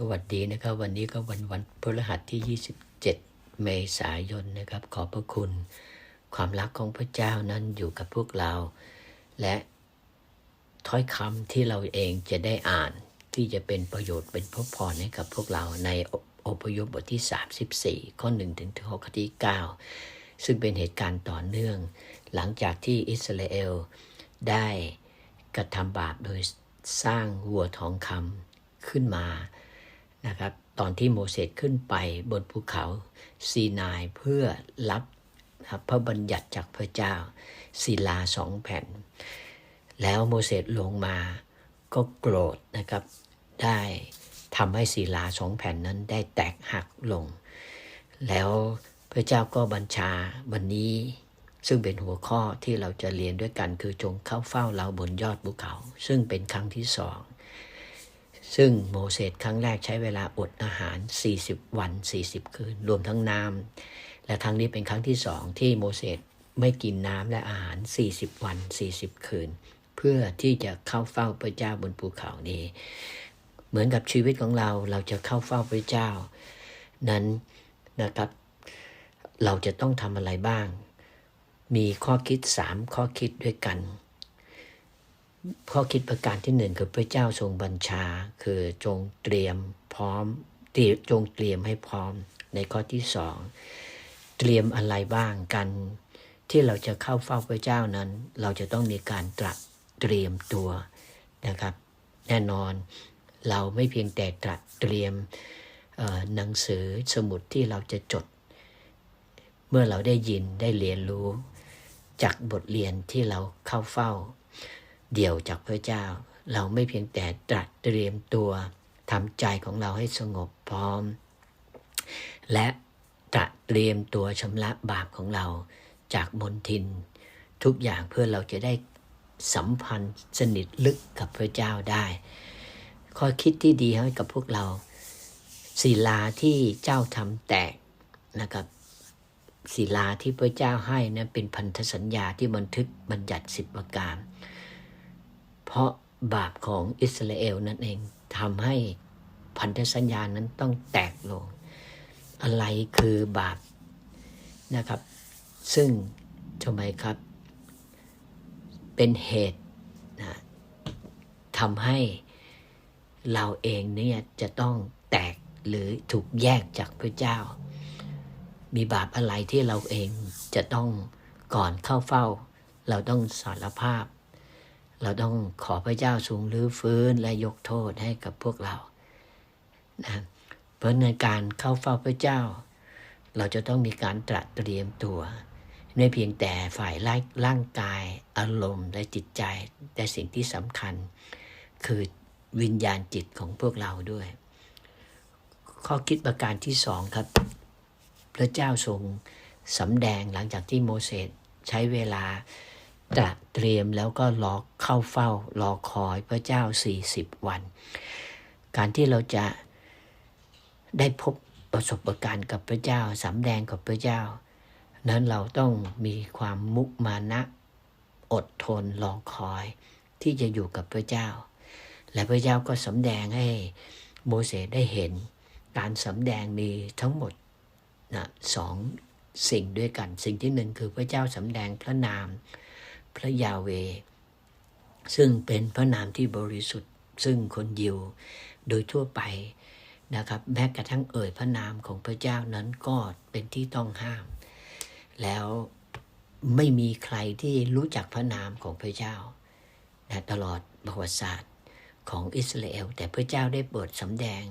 สวัสดีนะครับ วันนี้ก็วันวันพฤหัสที่ 27 เมษายนนะครับ ขอบพระคุณ ความรักของพระเจ้านั้นอยู่กับพวกเรา และถ้อยคำที่เราเองจะได้อ่านที่จะเป็นประโยชน์เป็นพระพรให้กับพวกเราในอพยพบทที่ 34 ข้อ1ถึงข้อที่ 9 ซึ่งเป็นเหตุการณ์ต่อเนื่อง หลังจากที่อิสราเอลได้กระทำบาปโดยสร้างวัวทองคำขึ้นมา นะครับตอนที่โมเสสขึ้นไปบนภูเขาซีนายเพื่อรับพระบัญญัติจากพระเจ้าศิลาสองแผ่น แล้วโมเสสลงมาก็โกรธนะครับ ได้ทำให้ศิลาสองแผ่นนั้นได้แตกหักลง แล้วพระเจ้าก็บัญชาวันนี้ซึ่งเป็นหัวข้อที่เราจะเรียนด้วยกันคือจงเข้าเฝ้าเราบนยอดภูเขา ซึ่งเป็นครั้งที่สอง ซึ่งโมเสสครั้งแรกใช้เวลาอดอาหาร 40 วัน 40 คืน รวมทั้งน้ำและครั้งนี้เป็นครั้งที่สองที่โมเสสไม่กินน้ำและอาหาร 40 วัน 40 คืน เพื่อที่จะเข้าเฝ้าพระเจ้าบนภูเขานี้ เหมือนกับชีวิตของเราเราจะเข้าเฝ้าพระเจ้า นั้นนะครับ เราจะต้องทำอะไรบ้าง มีข้อคิด 3 ข้อคิดด้วยกัน ข้อคิดประการที่หนึ่งคือพระเจ้าทรงบัญชา คือจงเตรียมพร้อมจงเตรียมให้พร้อม ในข้อที่สองเตรียมอะไรบ้างกันที่เราจะเข้าเฝ้าพระเจ้านั้น เราจะต้องมีการตรัสเตรียมตัวนะครับ แน่นอนเราไม่เพียงแต่ตรัสเตรียมหนังสือสมุดที่เราจะจด เมื่อเราได้ยินได้เรียนรู้ จากบทเรียนที่เราเข้าเฝ้า เดี่ยวจากพระเจ้า เราไม่เพียงแต่ตรัสเตรียมตัวทำใจของเราให้สงบพร้อม และตรัสเตรียมตัวชำระบาปของเราจากมนทิน ทุกอย่างเพื่อเราจะได้สัมพันธ์สนิทลึกกับพระเจ้าได้ ข้อคิดที่ดีให้กับพวกเราศิลาที่เจ้าทำแตกนะครับศิลาที่พระเจ้าให้นะั้นเป็นพันธสัญญาที่บันทึกบัญญัติสิบประการ เพราะบาปของอิสราเอลนั่นเองทำให้พันธสัญญานั้นต้องแตกลง อะไรคือบาปนะครับ ซึ่งทำไมครับ เป็นเหตุนะทำให้เราเองเนี่ยจะต้องแตกหรือถูกแยกจากพระเจ้า มีบาปอะไรที่เราเองจะต้องก่อนเข้าเฝ้า เราต้องสารภาพ เราต้องขอพระเจ้าทรงรื้อฟื้นและยกโทษให้กับพวกเรานะเพราะในการเข้าเฝ้าพระเจ้า เราจะต้องมีการตรัสเตรียมตัวไม่เพียงแต่ฝ่ายร่างกายอารมณ์และจิตใจ แต่สิ่งที่สำคัญ คือวิญญาณจิตของพวกเราด้วย ข้อคิดประการที่สองครับ พระเจ้าทรงสำแดงหลังจากที่โมเสสใช้เวลา ตระเตรียมแล้วก็รอเข้าเฝ้ารอคอยพระเจ้า 40 วัน การที่เราจะได้พบประสบการณ์กับพระเจ้าสำแดงกับพระเจ้า นั้นเราต้องมีความมุมานะอดทนรอคอยที่จะอยู่กับพระเจ้า และพระเจ้าก็สำแดงให้โมเสสได้เห็น การสำแดงมีทั้งหมดนะสองสิ่งด้วยกัน สิ่งที่หนึ่งคือพระเจ้าสำแดงพระนาม พระยาเว ซึ่งเป็นพระนามที่บริสุทธิ์ ซึ่งคนยิวโดยทั่วไปนะครับแม้กระทั่งเอ่ยพระนามของพระเจ้านั้นก็เป็นที่ต้องห้าม แล้วไม่มีใครที่รู้จักพระนามของพระเจ้านะตลอดประวัติศาสตร์ของอิสราเอล แต่พระเจ้าได้เปิดสำแดง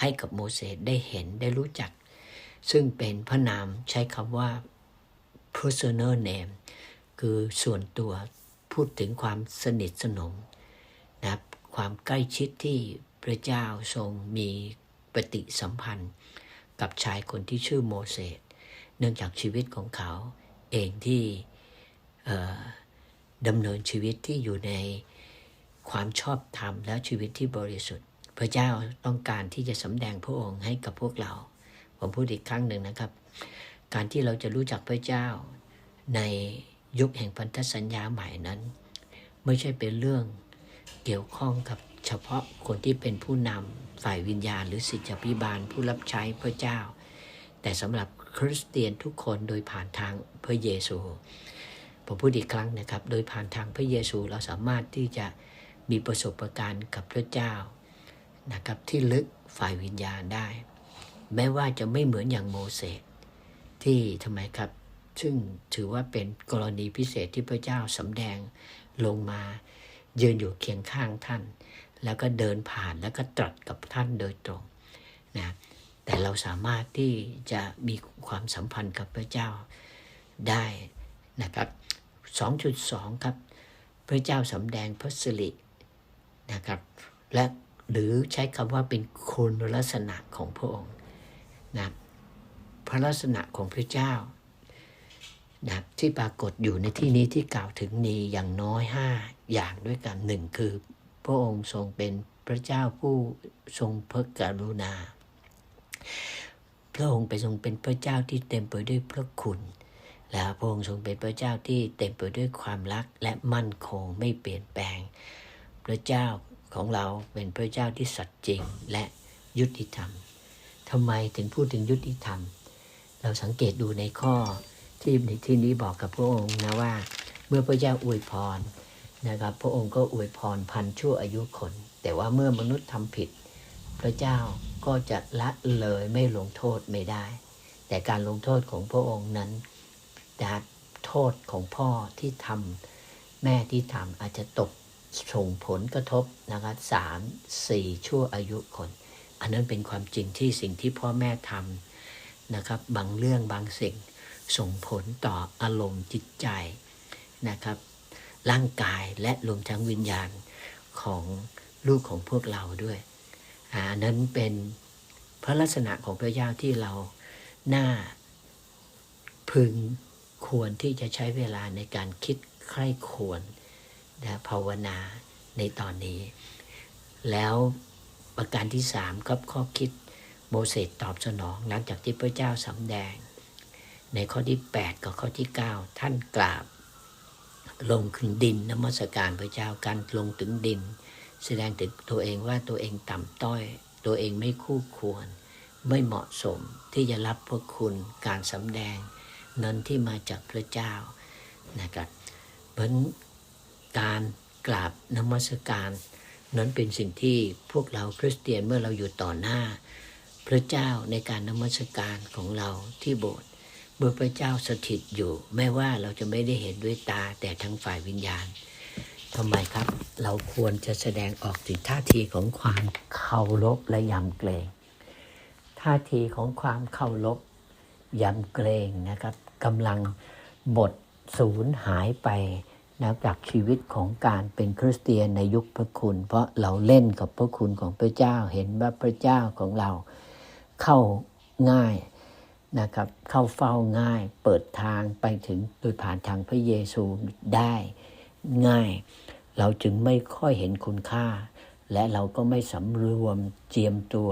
ให้กับโมเสสได้เห็นได้รู้จัก ซึ่งเป็นพระนามใช้คำว่า personal name คือส่วนตัวพูดถึงความสนิทสนมนะครับความใกล้ชิดที่พระเจ้าทรงมีปฏิสัมพันธ์ กับชายคนที่ชื่อโมเสสเนื่องจากชีวิตของเขาเองที่ดำเนินชีวิตที่อยู่ในความชอบธรรมและชีวิตที่บริสุทธิ์ พระเจ้าต้องการที่จะสำแดงพระองค์ให้กับพวกเรา ผมพูดอีกครั้งหนึ่งนะครับ การที่เราจะรู้จักพระเจ้าใน ยุคแห่งพันธสัญญาใหม่นั้น ไม่ใช่เป็นเรื่องเกี่ยวข้องกับเฉพาะคนที่เป็นผู้นำฝ่ายวิญญาณ หรือสิทธิพิบาลผู้รับใช้พระเจ้า แต่สำหรับคริสเตียนทุกคนโดยผ่านทางพระเยซูผมพูดอีกครั้งนะครับ โดยผ่านทางพระเยซูเราสามารถที่จะมีประสบการณ์กับพระเจ้านะครับที่ลึกฝ่ายวิญญาณได้ แม้ว่าจะไม่เหมือนอย่างโมเสสที่ทำไมครับ ซึ่งถือว่าเป็นกรณีพิเศษที่พระเจ้าสำแดงลงมา ยืนอยู่เคียงข้างท่าน แล้วก็เดินผ่านแล้วก็ตรัสกับท่านโดยตรงนะแต่เราสามารถที่จะมีความสัมพันธ์กับพระเจ้าได้นะครับ 2.2 ครับ พระเจ้าสำแดงพระสิรินะครับ และหรือใช้คำว่าเป็นคุณลักษณะของพระองค์นะพระลักษณะของพระเจ้า นะที่ปรากฏอยู่ในที่นี้ที่กล่าวถึงนี้อย่างน้อยห้าอย่างด้วยกันหนึ่งคือ พระองค์ทรงเป็นพระเจ้าผู้ทรงพระกรุณา พระองค์ไปทรงเป็นพระเจ้าที่เต็มไปด้วยพระคุณ และพระองค์ทรงเป็นพระเจ้าที่เต็มไปด้วยความรักและมั่นคงไม่เปลี่ยนแปลง พระเจ้าของเราเป็นพระเจ้าที่สัตย์จริงและยุติธรรมทำไมถึงพูดถึงยุติธรรม เราสังเกตดูในข้อ ที่ในที่นี้บอกกับพระองค์นะว่า เมื่อพระเจ้าอวยพรนะครับ พระองค์ก็อวยพรพันชั่วอายุคน แต่ว่าเมื่อมนุษย์ทำผิด พระเจ้าก็จะละเลยไม่ลงโทษไม่ได้ แต่การลงโทษของพระองค์นั้นจะโทษของพ่อที่ทำแม่ที่ทำอาจจะตกส่งผลกระทบนะครับสามสี่ชั่วอายุคน อันนั้นเป็นความจริงที่สิ่งที่พ่อแม่ทำนะครับ บางเรื่องบางสิ่ง ส่งผลต่ออารมณ์จิตใจนะครับ ร่างกายและรวมทั้งวิญญาณของลูกของพวกเราด้วยอันนั้นเป็นพระลักษณะของพระเจ้าที่เราหน้าพึงควรที่จะใช้เวลาในการคิดใคร่ควรนะภาวนาในตอนนี้ แล้วประการที่สามก็ข้อคิดโมเสสตอบสนองหลังจากที่พระเจ้าสำแดง ในข้อที่ 8 กับข้อที่ 9 ท่านกราบ ลงขึ้นดินนมัสการพระเจ้าการลงถึงดิน แสดงถึงตัวเองว่าตัวเองต่ำต้อย ตัวเองไม่คู่ควร ไม่เหมาะสมที่จะรับพระคุณการสำแดงนั้นที่มาจากพระเจ้านะครับเพราะการกราบนมัสการ นั้นเป็นสิ่งที่พวกเราคริสเตียนเมื่อเราอยู่ต่อหน้า พระเจ้าในการนมัสการของเราที่โบสถ์ เมื่อพระเจ้าสถิตอยู่ แม้ว่าเราจะไม่ได้เห็นด้วยตาแต่ทั้งฝ่ายวิญญาณทำไมครับ เราควรจะแสดงออกถึงท่าทีของความเคารพและยำเกรงท่าทีของความเคารพยำเกรงนะครับกำลังบทสูญหายไปนะจากชีวิตของการเป็นคริสเตียนในยุคพระคุณ เพราะเราเล่นกับพระคุณของพระเจ้าเห็นว่าพระเจ้าของเราเข้าง่าย นะครับ เข้าเฝ้าง่าย เปิดทางไปถึงโดยผ่านทางพระเยซูได้ง่าย เราจึงไม่ค่อยเห็นคุณค่า และเราก็ไม่สำรวมเจียมตัว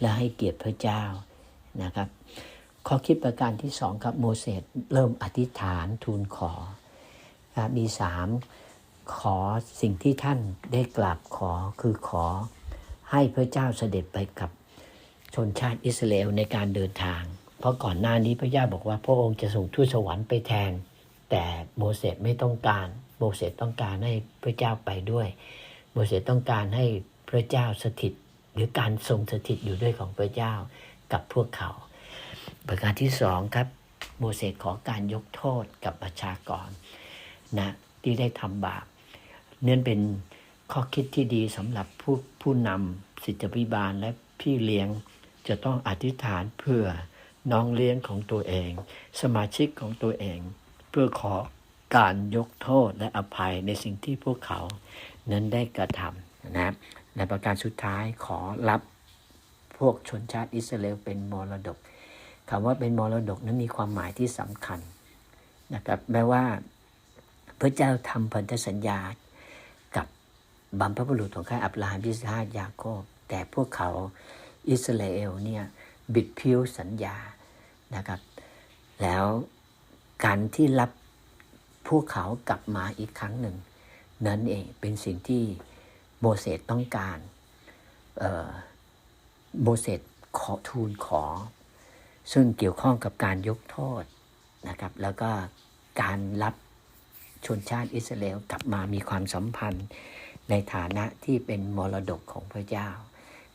และให้เกียรติพระเจ้านะครับ ข้อคิดประการที่สองครับโมเสสเริ่มอธิษฐานทูลขอมีสามขอสิ่งที่ท่านได้กราบขอคือขอให้พระเจ้าเสด็จไปกับชนชาติอิสราเอลในการเดินทาง เพราะก่อนหน้านี้พระเจ้าบอกว่าพระองค์จะส่งทูตสวรรค์ไปแทน แต่โมเสสไม่ต้องการ โมเสสต้องการให้พระเจ้าไปด้วย โมเสสต้องการให้พระเจ้าสถิต หรือการทรงสถิตอยู่ด้วยของพระเจ้ากับพวกเขา ประการที่สองครับ โมเสสขอการยกโทษกับประชากรนะที่ได้ทำบาปเนื่องเป็นข้อคิดที่ดีสำหรับผู้ผู้นำสิทธิพิบาลและพี่เลี้ยงจะต้องอธิษฐานเพื่อ น้องเลี้ยงของตัวเอง สมาชิกของตัวเอง เพื่อขอการยกโทษและอภัยในสิ่งที่พวกเขานั้นได้กระทำนะในประการสุดท้ายขอรับพวกชนชาติอิสราเอลเป็นมรดกคำว่าเป็นมรดกนั้นมีความหมายที่สำคัญนะครับแม้ว่าพระเจ้าทำพันธสัญญากับบัมพบุรุษของข้าอับราฮัมยิสฮายาโคบแต่พวกเขาอิสราเอลเนี่ย บิดพิ้วสัญญานะครับ แล้วการที่รับพวกเขากลับมาอีกครั้งหนึ่ง นั้นเองเป็นสิ่งที่โมเสสต้องการโมเสสขอทูลขอ ซึ่งเกี่ยวข้องกับการยกโทษนะครับ แล้วก็การรับชนชาติอิสราเอลกลับมามีความสัมพันธ์ในฐานะที่เป็นมรดกของพระเจ้า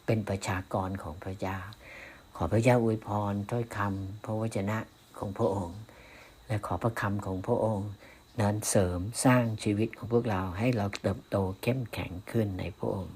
เป็นประชากรของพระเจ้า ขอพระเจ้าอวยพรถ้อยคำพระวจนะของพระองค์ และขอพระคำของพระองค์ นั้นเสริมสร้างชีวิตของพวกเราให้เราเติบโตเข้มแข็งขึ้นในพระองค์